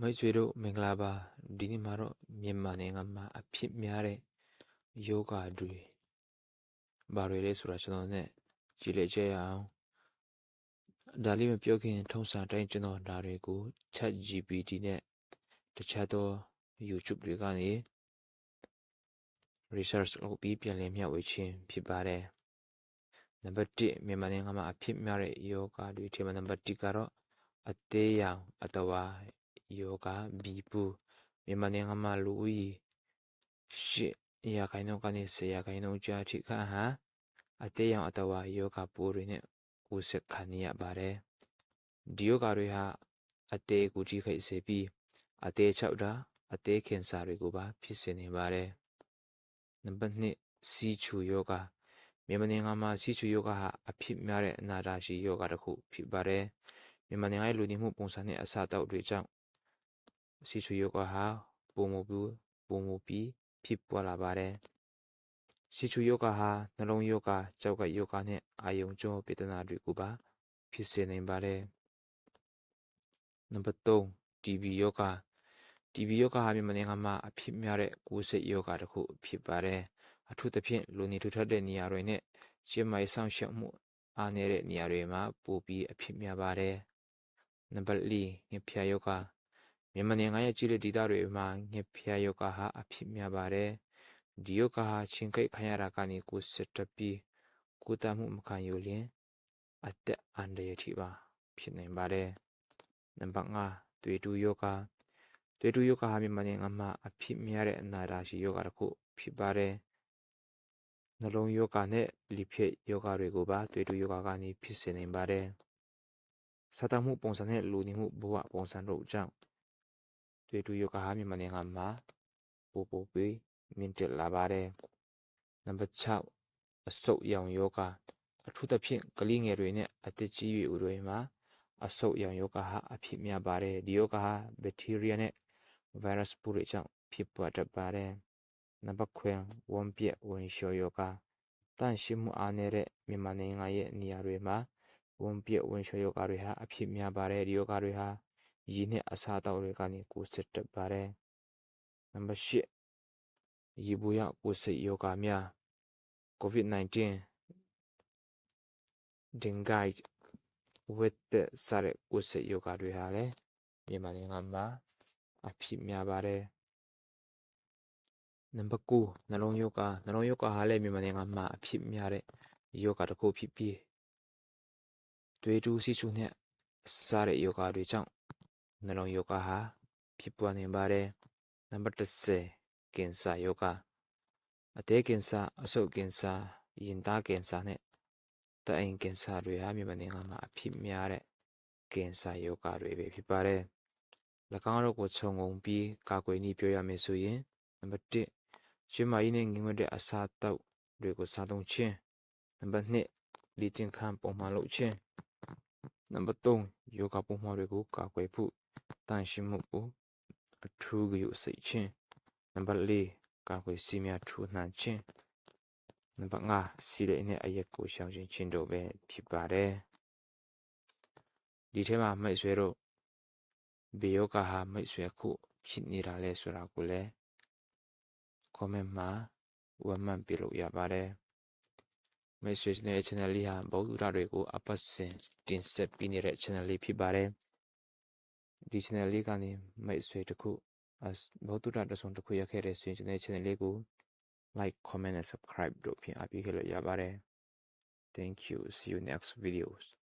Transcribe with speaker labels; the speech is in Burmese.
Speaker 1: မိတ်ဆွေတို့မင်္ဂလာပါဒီနေ့မှာတော့မြန်မာနိုင်ငံမှာအဖြစ်များတဲ့ယောဂတွေဘာတွေလဲဆိုတာကျွန်တော်နဲ့ကြည့်လိုက်ကြရအောင်ဒါလေးမပြောခင်ထုံးစံတိုင်းကျွန်တော်ဒါတွေကို Chat GPT နဲ့တခြားသော YouTube တွေကနေ research လုပ်ပြီးပြန်လည်မျှဝေခြင်းဖြစ်ပါတယ်နံပါတ်1မြန်မာနိုင်ငံမှာအဖြစ်များတဲ့ယောဂတွေထဲမှာနံပါတ်1ကတော့အသေးရောင်အတဝါ ယောဂဘီပူမြန်မာနိုင်ငံမှာလူဦးရေ8ရာခိုင်နှုန်းကနေ10ရာခိုင်နှုန်းကြားထိခန့်ဟာအသေးရောင်အတဝါယောဂပိုးတွေနဲ့ကူးစက်ခံနေရပါတယ်ဒီယောဂတွေဟာအသေးကိုထိခိုက်စေပြီးအသေးချောက်တာအသေးခင်စာတွေကိုပါဖြစ်စေနေပါတယ်နံပါတ်2စီချူယောဂမြန်မာနိုင်ငံမှာစီချူယောဂဟာအဖြစ်များတဲ့အနာတာရှိယောဂတစ်ခုဖြစ်ပါတယ်မြန်မာနိုင်ငံရဲ့လူနေမှုပုံစံနဲ့အစားအသောက်တွေကြောင့် စီချူယောဂဟာပုံမပူပုံမပြီးဖြစ်ပွားလာပါတယ်စီချူယောဂဟာနှလုံးယောဂကြောက်ကယောဂနဲ့အာယုံကြောပေဒနာတွေကိုပါဖြစ်စေနိုင်ပါတယ်နံပါတ်3 TB ယောဂ TB ယောဂဟာမြန်မာနိုင်ငံမှာအဖြစ်များတဲ့ကိုယ်စိတ်ယောဂတစ်ခုဖြစ်ပါတယ်အထူးသဖြင့်လူနေထူထပ်တဲ့နေရာတွေနဲ့ကျန်းမာရေးဆောင်ရှောက်မှုအားနည်းတဲ့နေရာတွေမှာပိုပြီးအဖြစ်များပါတယ်နံပါတ်4ငှက်ဖျားယောဂ မြန်မာနိုင်ငံရဲ့ကြီးတဲ့ဒေသတွေမှာငှက်ဖျားယောဂဟာအဖြစ်များပါတယ်ဒီယောဂဟာချင်းကိတ်ခံရတာကနေကိုစစ်တပြီးကိုတမှုမခံယူလျင်အသက်အန္တရာယ်ထိပါဖြစ်နိုင်ပါတယ်နံပါတ်5တွေ့တူယောဂတွေ့တူယောဂဟာမြန်မာနိုင်ငံမှာအဖြစ်များတဲ့အနာရာရှိယောဂတစ်ခုဖြစ်ပါတယ်နှလုံးယောဂနဲ့လီဖိတ်ယောဂတွေကိုပါတွေ့တူယောဂကနေဖြစ်စေနိုင်ပါတယ်စားသမှုပုံစံနဲ့လူနေမှုဘဝပုံစံတို့ကြောင့် တွေ့တူယောဂဟာမြန်မာနိုင်ငံမှာပိုပိုပြီးမြင့်တက်လာပါတယ်နံပါတ်6အဆုတ်ရောင်ယောဂအထူးသဖြင့်ကလေးငယ်တွေနဲ့အသက်ကြီးရွယ်ဦးတွေမှာအဆုတ်ရောင်ယောဂဟာအဖြစ်များပါတယ်ဒီယောဂဟာဘက်တီးရီးယားနဲ့ဗိုင်းရပ်စ်ပိုးတွေကြောင့်ဖြစ်ပွားတတ်ပါတယ်နံပါတ်9ဝမ်ပြက်ဝင်လျှော်ယောဂတန့်ရှင်းမှုအားနည်းတဲ့မြန်မာနိုင်ငံရဲ့နေရာတွေမှာဝန်ပြည့်ဝင်လျှော်ယောဂတွေဟာအဖြစ်များပါတယ်ဒီယောဂတွေဟာ ရည်နဲ့အစာတောက်တွေကနေကိုစစ်တတ်ပါတယ်နံပါတ်၈ရေဘူးရကိုစိတ်ယောဂများ COVID-19 ဒင်ဂိုက်ဝက်တဲ့စတဲ့ကိုစိတ်ယောဂတွေဟာလည်းမြန်မာနိုင်ငံမှာအဖြစ်များပါတယ်နံပါတ်9နှလုံးယောဂနှလုံးယောဂဟာလည်းမြန်မာနိုင်ငံမှာအဖြစ်များတဲ့ယောဂတစ်ခုဖြစ်ပြီးတွေးတူးစီချူနဲ့စားတဲ့ယောဂတွေကြောင့် နှလုံးယောဂဟာဖြစ်ပွားနေပါတယ်နံပါတ်10ကင်ဆာယောဂအသေးကင်ဆာအဆုတ်ကင်ဆာရင်သားကင်ဆာနဲ့တအိမ်ကင်ဆာတွေဟာမြန်မာနိုင်ငံမှာအဖြစ်များတဲ့ကင်ဆာယောဂတွေပဲဖြစ်ပါတယ်၎င်းတို့ကိုခြုံငုံပြီးကာကွယ်နည်းပြောရမယ်ဆိုရင်နံပါတ်1ကျန်းမာရေးနဲ့ငြိမ်ဝှက်တဲ့အစာတောက်တွေကိုစားသုံးခြင်းနံပါတ်2လေ့ကျင့်ခန်းပုံမှန်လုပ်ခြင်း နံပါတ်3ယောဂပုံမှန်တွေကိုကာကွယ်ဖို့တန်ရှင်းမှုကိုအထူးဂရုစိတ်ခြင်းနံပါတ်4ကာကွယ်စီများထူနှံခြင်းနံပါတ်5စီးတဲ့အနဲ့အရက်ကိုရှောင်ခြင်းချင်းတို့ပဲဖြစ်ပါတယ်ဒီထဲမှာမိတ်ဆွေတို့ဘေယောဂဟာမိတ်ဆွေခုဖြစ်နေတာလဲဆိုတာကိုလည်း comment မှာဝမ်းမှန်ပြလို့ရပါတယ် မိတ်ဆွေနဲ့ channel လေးဟာဘုဒ္ဓတွေကိုအပတ်စဉ်တင်ဆက်ပေးနေတဲ့ channel လေးဖြစ်ပါတယ်ဒီ channel လေးကနေမိတ်ဆွေတခုဘုဒ္ဓတဆုံတခုရခဲ့တဲ့ဆိုရင် channel channel လေးကို like comment and subscribe တို့ဖြင့်အပြည့်ခဲ့လို့ရပါတယ် thank you see you next videos